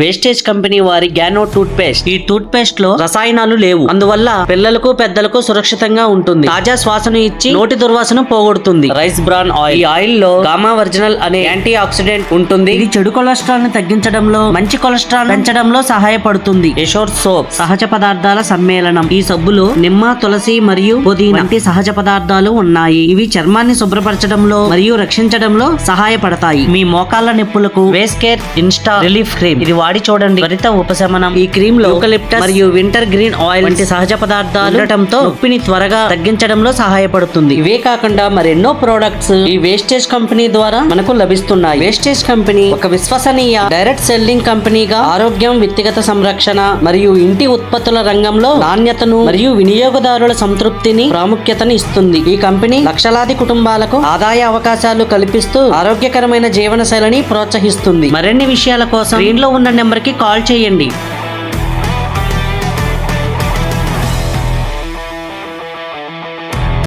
Wastage company వారి గ్యానో toothpaste ఈ టూత్ పేస్ట్లో రసాయనాలు లేవు. అందువల్ల పిల్లలకు పెద్దలకు సురక్షితంగా ఉంటుంది. తాజా శ్వాసను ఇచ్చి నోటి దుర్వాసన పోగొడుతుంది. Rice bran oil. ఈ ఆయిల్లో గామా ఒరిజినల్ అనే యాంటీ ఆక్సిడెంట్ ఉంటుంది. ఇది చెడు కొలెస్ట్రాల్ని తగ్గించడంలో మంచి కొలెస్ట్రాల్ పెంచడంలో సహాయపడుతుంది. ఎషోర్ సోప్. సహజ పదార్థాల సమ్మేళనం. ఈ సబ్బులు నిమ్మ తులసి మరియు పుదీనా వంటి సహజ పదార్థాలు ఉన్నాయి. ఇవి చర్మాన్ని శుభ్రపరచడంలో మరియు రక్షించడంలో సహాయపడతాయి. మీ మోకాళ్ళ నొప్పులకు వేస్ కేర్ ఇన్స్టా రిలీఫ్ క్రీమ్. ఇది వాడి చూడండి. త్వరిత ఉపశమనం. ఈ క్రీమ్లో యూకలిప్టస్ మరియు వింటర్ గ్రీన్ ఆయిల్ వంటి సహజ పదార్థాలు ఉండటంతో నొప్పిని త్వరగా తగ్గించడంలో సహాయపడుతుంది. ఇవే కాకుండా మరెన్నో ప్రోడక్ట్స్ ఈ వేస్టేజ్ కంపెనీ ద్వారా మనకు లభిస్తున్నాయి. వేస్టేజ్ కంపెనీ ఒక విశ్వసనీయ డైరెక్ట్ సెల్లింగ్ కంపెనీగా ఆరోగ్యం వ్యక్తిగత సంరక్షణ మరియు ఇంటి ఉత్పత్తుల రంగంలో నాణ్యతను మరియు వినియోగదారుల సంతృప్తిని ప్రాముఖ్యతను ఇస్తుంది. ఈ కంపెనీ లక్షలాది కుటుంబాలకు ఆదాయ అవకాశాలు కల్పిస్తూ ఆరోగ్యకరమైన జీవన శైలిని ప్రోత్సహిస్తుంది. మరిన్ని విషయాల కోసం దీనిలో ఉన్న నెంబర్కి కాల్ చేయండి.